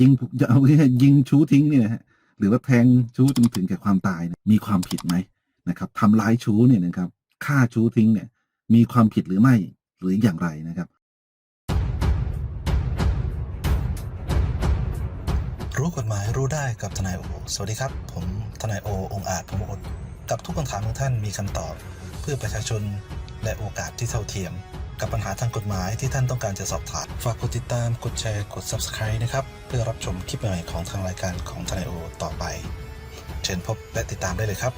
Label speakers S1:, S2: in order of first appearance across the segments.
S1: ยิงเอาง่ยยิงชู้ทิ้งเนี่ยนะฮะหรือว่าแทงชู้จนถึงแก่ความตายมีความผิดไหมนะครับทำร้ายชู้เนี่ยนะครับฆ่าชู้ทิ้งเนี่ยมีความผิดหรือไม่หรืออย่างไรนะครับ
S2: รู้กฎหมายรู้ได้กับทนายโอ สวัสดีครับ ผมทนายโอ องอาจพมอดกับทุกคำถามของท่านมีคำตอบ เพื่อประชาชนและโอกาสที่เท่าเทียม กับปัญหาทางกฎหมายที่ท่านต้องการจะสอบถาม ฝากกดติดตาม กดแชร์ กด Subscribe นะครับ เพื่อรับชมคลิปใหม่ของทางรายการของทนายโอต่อไป เชิญพบและติดตามได้เลยครับ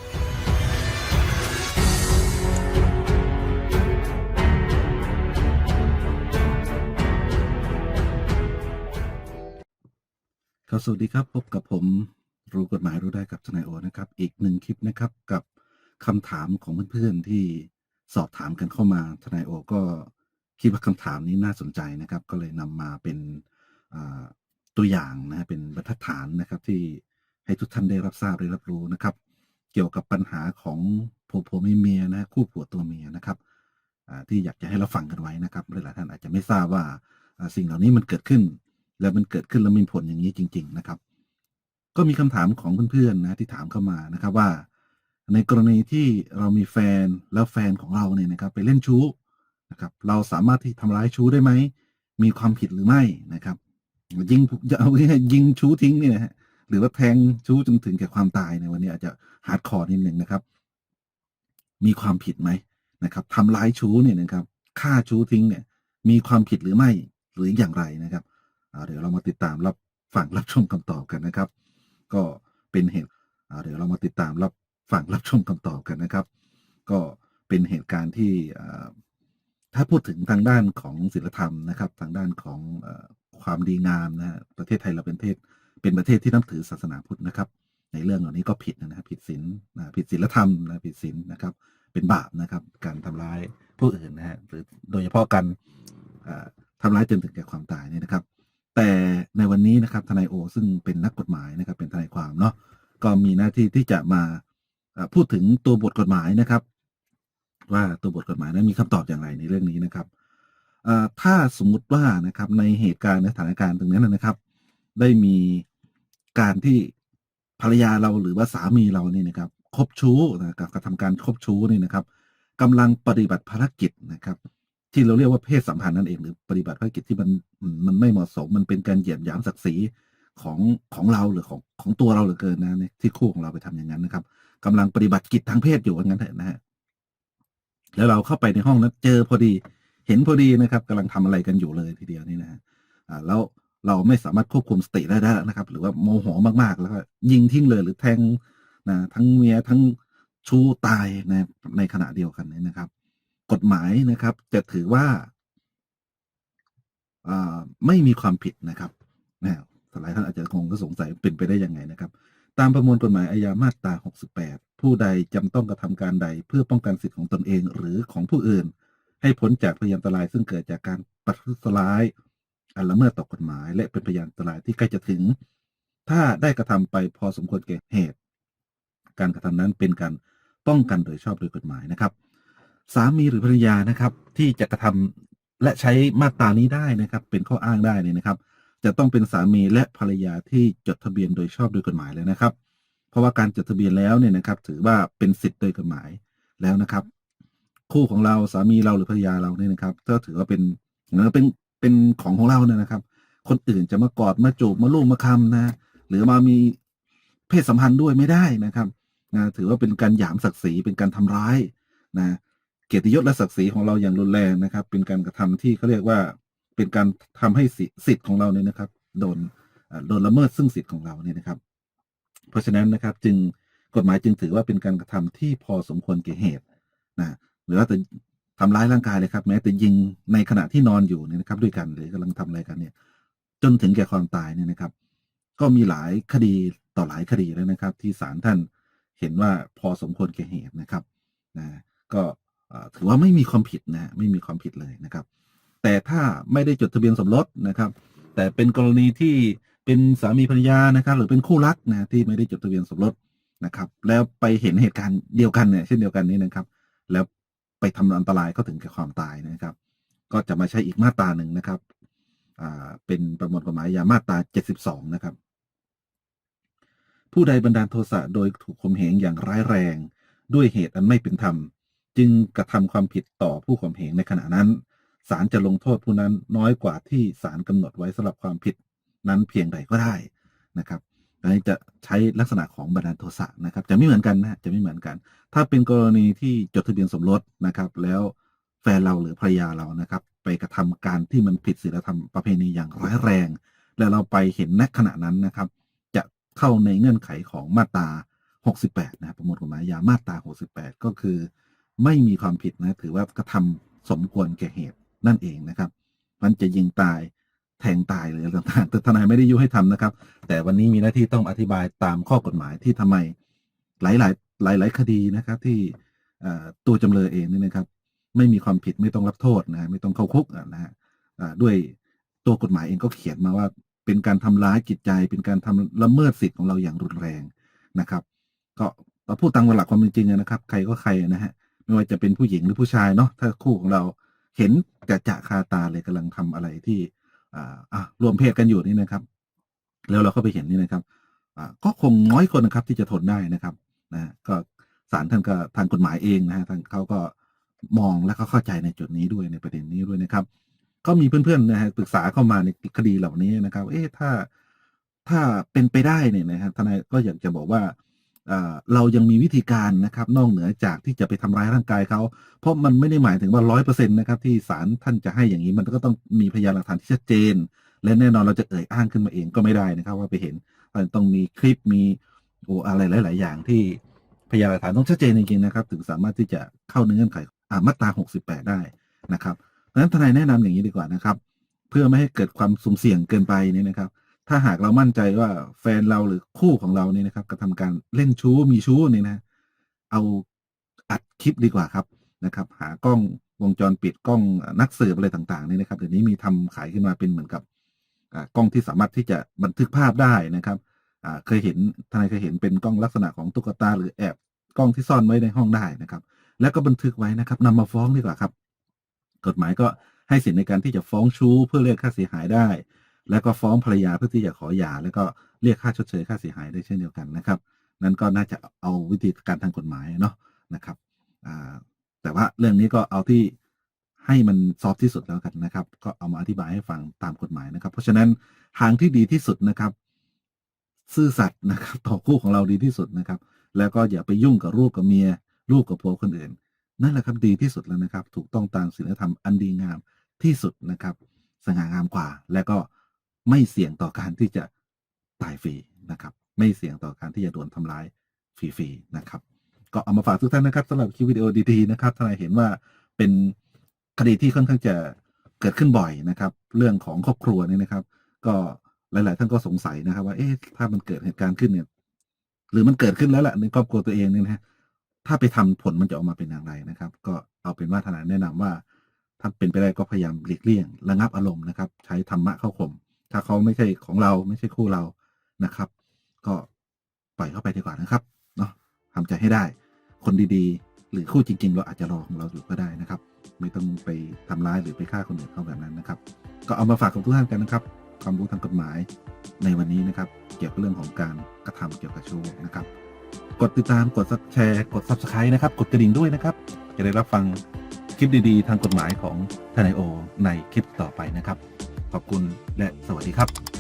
S1: ครับสวัสดีครับพบกับผมรู้กฎหมายรู้ได้กับทนายโอนะครับ อีกหนึ่งคลิปนะครับกับคำถามของเพื่อนๆที่ สอบถามกันเข้ามาทนายโอก็คิดว่าคำถามนี้น่าสนใจนะครับ ก็เลยนำมาเป็นตัวอย่างนะเป็นบรรทัดฐานนะครับที่ให้ทุกท่านได้รับทราบได้รับรู้นะครับ เกี่ยวกับปัญหาของผัวผัวเมียเมียนะคู่ผัวตัวเมียนะครับที่อยากจะให้เราฟังกันไว้นะครับหลายท่านอาจจะไม่ทราบว่าอ่าสิ่งเหล่านี้มันเกิดขึ้น แล้วมันเกิดขึ้นแล้วมีผลอย่างนี้จริง ๆนะครับ ก็มีคำถามของเพื่อนๆนะที่ถามเข้ามานะครับว่า ในกรณีที่เรามีแฟนแล้วแฟนของเราเนี่ยนะครับไปเล่นชู้นะครับเราสามารถที่ทำร้ายชู้ได้ไหม มีความผิดหรือไม่นะครับ ยิงจะเอาง่ายๆยิงชู้ทิ้งเนี่ยนะฮะหรือว่าแทงชู้จนถึงแก่ความตายในวันนี้อาจจะฮาร์ดคอร์นิดหนึ่งนะครับ มีความผิดไหมนะครับทำร้ายชู้เนี่ยนะครับฆ่าชู้ทิ้งเนี่ย มีความผิดหรือไม่หรืออย่างไรนะครับเดี๋ยวเรามาติดตามรับฟังรับชมคำตอบกันนะครับ ก็เป็นเหตุเดี๋ยวเรามาติดตามรับ ฟังรับชมคำตอบกันนะครับ ก็เป็นเหตุการณ์ที่ถ้าพูดถึงทางด้านของศีลธรรมนะครับ ทางด้านของอความดีงามนะประเทศไทยเราเป็นประเทศเป็นประเทศที่นับถือศาสนาพุทธนะครับ ในเรื่องเหล่านี้ก็ผิดนะครับผิดศีลนะผิดศีลธรรมนะผิดศีลนะครับ เป็นบาปนะครับ การทำร้ายผู้อื่นนะฮะหรือโดยเฉพาะการอ่าทำร้ายจนถึงแก่ความตายเนี่ยนะครับ แต่ในวันนี้นะครับทนายโอซึ่งเป็นนักกฎหมายนะครับ เป็นทนายความเนาะก็มีหน้าที่ที่จะมา พูดถึงตัวบทกฎหมายนะครับ ว่าตัวบทกฎหมายนั้นมีคำตอบอย่างไรในเรื่องนี้นะครับถ้าสมมุติว่านะครับในเหตุการณ์ในสถานการณ์ตรงนั้นนะครับ ได้มีการที่ภรรยาเราหรือว่าสามีเราเนี่ยนะครับคบชู้นะครับกระทำการคบชู้นี่นะครับกำลังปฏิบัติภารกิจนะครับ ที่เราเรียกว่าเพศสัมพันธ์นั่นเองหรือปฏิบัติภารกิจที่มันมันไม่เหมาะสมมันเป็นการเหยียดหยามศักดิ์ศรีของของเราหรือของของตัวเราเหลือเกินนะที่คู่ของเราไปทำอย่างนั้นนะครับ กำลังปฏิบัติกิจทางเพศอยู่ว่างั้นเถอะนะฮะแล้วเราเข้าไปในห้องนั้นเจอพอดีเห็นพอดีนะครับกำลังทำอะไรกันอยู่เลยทีเดียวนี่นะฮะแล้วเราไม่สามารถควบคุมสติได้ได้วนะครับ หรือว่าโมโหมากๆแล้วก็ยิงทิ้งเลยหรือแทงนะทั้งเมียทั้งชู้ตายในในขณะเดียวกันนี่ยนะครับ กฎหมายนะครับ จะถือว่าอ่าไม่มีความผิดนะครับนะหลายท่านอาจจะคงก็สงสัยเป็นไปได้ยังไงนะครับ ตามประมวลกฎหมายอาญามาตรา 68 ผู้ใดจำต้องกระทำการใด เพื่อป้องกันสิทธิของตนเองหรือของผู้อื่น ให้พ้นจากพยานอันตรายซึ่งเกิดจากการประทุษร้าย อันละเมิดต่อกฎหมาย และเป็นพยานอันตรายที่ใกล้จะถึง ถ้าได้กระทำไปพอสมควรแก่เหตุ การกระทำนั้นเป็นการป้องกันโดยชอบโดยกฎหมายนะครับ สามีหรือภรรยานะครับที่จะกระทำและใช้มาตรานี้ได้นะครับ เป็นข้ออ้างได้เนี่ยนะครับ จะต้องเป็นสามีและภรรยาที่จดทะเบียนโดยชอบโดยกฎหมายเลยนะครับ เพราะว่าการจดทะเบียนแล้วเนี่ยนะครับ ถือว่าเป็นสิทธิ์โดยกฎหมายแล้วนะครับ คู่ของเราสามีเราหรือภรรยาเราเนี่ยนะครับก็ถือว่าเป็นเหมือเป็นเป็นของของเราเนี่ยนะครับ คนอื่นจะมากอดมาจูบมาลูบมาคำนะ หรือมามีเพศสัมพันธ์ด้วยไม่ได้นะครับนะถือว่าเป็นการหยามศักดิ์ศรีเป็นการทำร้ายนะเกียรติยศและศักดิ์ศรีของเราอย่างรุนแรงนะครับ เป็นการกระทำที่เขาเรียกว่า เป็นการทำให้สิทธิ์ของเราเนี่ยนะครับ โดนโดนละเมิดซึ่งสิทธิ์ของเราเนี่ยนะครับ เพราะฉะนั้นนะครับ จึงกฎหมายจึงถือว่าเป็นการกระทำที่พอสมควรแก่เหตุนะหรือว่าแต่ทำร้ายร่างกายเลยครับ แม้แต่ยิงในขณะที่นอนอยู่เนี่ยนะครับ ด้วยกันหรือกำลังทำอะไรกันเนี่ย จนถึงแก่ความตายเนี่ยนะครับ ก็มีหลายคดีต่อหลายคดีแล้วนะครับ ที่ศาลท่านเห็นว่าพอสมควรแก่เหตุนะครับนะก็ถือว่าไม่มีความผิดนะไม่มีความผิดเลยนะครับ แต่ถ้าไม่ได้จดทะเบียนสมรสนะครับ แต่เป็นกรณีที่เป็นสามีภรรยานะครับ หรือเป็นคู่รักนะที่ไม่ได้จดทะเบียนสมรสนะครับ แล้วไปเห็นเหตุการณ์เดียวกันเนี่ยเช่นเดียวกันนี้นะครับ แล้วไปทำอันตรายเขาถึงแก่ความตายนะครับ ก็จะมาใช้อีกมาตราหนึ่งนะครับอ่าเป็นประมวลกฎหมายยามาตรา72 นะครับ ผู้ใดบันดาลโทสะโดยถูกข่มเหงอย่างร้ายแรง ด้วยเหตุอันไม่เป็นธรรม จึงกระทำความผิดต่อผู้ข่มเหงในขณะนั้น ศาลจะลงโทษผู้นั้นน้อยกว่าที่ศาลกำหนดไว้สำหรับความผิดนั้นเพียงใดก็ได้นะครับอันนี้จะใช้ลักษณะของบันดาลโทสะนะครับ จะไม่เหมือนกันนะจะไม่เหมือนกัน ถ้าเป็นกรณีที่จดทะเบียนสมรสนะครับ แล้วแฟนเราหรือภรรยาเรานะครับ ไปกระทำการที่มันผิดศีลธรรมประเพณีอย่างร้ายแรง แล้วเราไปเห็นณขณะนั้นนะครับ จะเข้าในเงื่อนไขของมาตรา 68 นะประมวลกฎหมายยามาตรา 68 ก็คือ ไม่มีความผิดนะถือว่ากระทำสมควรแก่เหตุ นั่นเองนะครับมันจะยิงตายแทงตายหรืออะไรต่างๆแต่ทนายไม่ได้ยุให้ทำนะครับ แต่วันนี้มีหน้าที่ต้องอธิบายตามข้อกฎหมายที่ทำไมหลายๆหลาย ๆ คดีนะครับ ที่ตัวจำเลยเองนี่นะครับ ไม่มีความผิดไม่ต้องรับโทษนะไม่ต้องเข้าคุกนะฮะด้วยตัวกฎหมายเองก็เขียนมาว่าเป็นการทำร้ายจิตใจ เป็นการทำละเมิดสิทธิ์ของเราอย่างรุนแรงนะครับ ก็เราพูดตามหลักความเป็นจริงนะครับ ใครก็ใครนะฮะไม่ว่าจะเป็นผู้หญิงหรือผู้ชายเนาะถ้าคู่ของเราเห็น จะจะคาตาเลยกำลังทำอะไรที่อ่าอะรวมเพศกันอยู่นี่นะครับ แล้วเราก็ไปเห็นนี่นะครับอ่าก็คงน้อยคนนะครับ ที่จะทนได้นะครับนะก็ศาลท่านก็ทางกฎหมายเองนะฮะทางเขาก็มองและก็เข้าใจในจุดนี้ด้วยในประเด็นนี้ด้วยนะครับ ก็มีเพื่อนๆนะฮะปรึกษาเข้ามาในคดีเหล่านี้นะครับ เอ๊ะถ้าถ้าเป็นไปได้เนี่ยนะครับทนายก็อยากจะบอกว่า เรายังมีวิธีการนะครับ นอกเหนือจากที่จะไปทำร้ายร่างกายเขา เพราะมันไม่ได้หมายถึงว่าร้อยเปอร์เซ็นต์นะครับที่ศาลท่านจะให้อย่างนี้มันก็ต้องมีพยานหลักฐานที่ชัดเจน และแน่นอนเราจะเอ่ยอ้างขึ้นมาเองก็ไม่ได้นะครับ ว่าไปเห็นต้องมีคลิปมีโอ้อะไรหลาย ๆ อย่างที่พยานหลักฐานต้องชัดเจนจริง ๆ นะครับ ถึงสามารถที่จะเข้าในเงื่อนไขอ่ามาตรา68 ได้นะครับเพราะฉะนั้นทนายแนะนำอย่างนี้ดีกว่านะครับ เพื่อไม่ให้เกิดความสุ่มเสี่ยงเกินไปนี่นะครับ ถ้าหากเรามั่นใจว่าแฟนเราหรือคู่ของเราเนี่ยนะครับกระทำการเล่นชู้มีชู้เนี่ยนะ เอาอัดคลิปดีกว่าครับนะครับ หากล้องวงจรปิดกล้องนักสืบอะไรต่างๆเนี่ยนะครับเดี๋ยวนี้มีทำขายขึ้นมาเป็นเหมือนกับกล้องที่สามารถที่จะบันทึกภาพได้นะครับเคยเห็นทนายเคยเห็นเป็นกล้องลักษณะของตุ๊กตา หรือแอบกล้องที่ซ่อนไว้ในห้องได้นะครับ แล้วก็บันทึกไว้นะครับนำมาฟ้องดีกว่าครับ กฎหมายก็ให้สิทธิในการที่จะฟ้องชู้เพื่อเรียกค่าเสียหายได้ แล้วก็ฟ้องภรรยาเพื่อที่จะขอหย่าแล้วก็เรียกค่าชดเชยค่าเสียหายได้เช่นเดียวกันนะครับ นั่นก็น่าจะเอาวิธีการทางกฎหมายเนาะนะครับแต่ว่าเรื่องนี้ก็เอาที่ให้มันซอฟที่สุดแล้วกันนะครับ ก็เอามาอธิบายให้ฟังตามกฎหมายนะครับ เพราะฉะนั้นทางที่ดีที่สุดนะครับ ซื่อสัตย์นะครับ ต่อคู่ของเราดีที่สุดนะครับ แล้วก็อย่าไปยุ่งกับลูกกับเมียลูกกับผัวคนอื่น นั่นแหละครับดีที่สุดแล้วนะครับ ถูกต้องตามศีลธรรมอันดีงามที่สุดนะครับ สง่างามกว่า และก็ ไม่เสี่ยงต่อการที่จะตายฟรีนะครับ ไม่เสี่ยงต่อการที่จะโดนทำร้ายฟรีๆนะครับ ก็เอามาฝากทุกท่านนะครับสำหรับคลิปวิดีโอดีๆนะครับทนายเห็นว่าเป็นคดีที่ค่อนข้างจะเกิดขึ้นบ่อยนะครับ เรื่องของครอบครัวนี่นะครับ ก็หลาย ๆ ท่านก็สงสัยนะครับ ว่าเอ๊ะถ้ามันเกิดเหตุการณ์ขึ้นเนี่ยหรือมันเกิดขึ้นแล้วแหละในครอบครัวตัวเองเนี่ยนะฮะถ้าไปทำผลมันจะออกมาเป็นอย่างไรนะครับ ก็เอาเป็นว่าทนายแนะนำว่าถ้าเป็นไปได้ก็พยายามหลีกเลี่ยง ระงับอารมณ์นะครับ ใช้ธรรมะเข้าข่ม ถ้าเขาไม่ใช่ของเราไม่ใช่คู่เรานะครับ ก็ปล่อยเข้าไปดีกว่านะครับเนาะทำใจให้ได้ คนดีๆ หรือคู่จริง ๆ เราอาจจะรอของเราอยู่ก็ได้นะครับ ไม่ต้องไปทำร้ายหรือไปฆ่าคนอื่นเขาแบบนั้นนะครับ ก็เอามาฝากกับทุกท่านกันนะครับ ความรู้ทางกฎหมายในวันนี้นะครับ เกี่ยวกับเรื่องของการกระทำเกี่ยวกับชู้นะครับ กดติดตามกดแชร์กด subscribe นะครับ กดกระดิ่งด้วยนะครับ จะได้รับฟังคลิปดีๆ ทางกฎหมายของทนายโอในคลิปต่อไปนะครับ ขอบคุณและสวัสดีครับ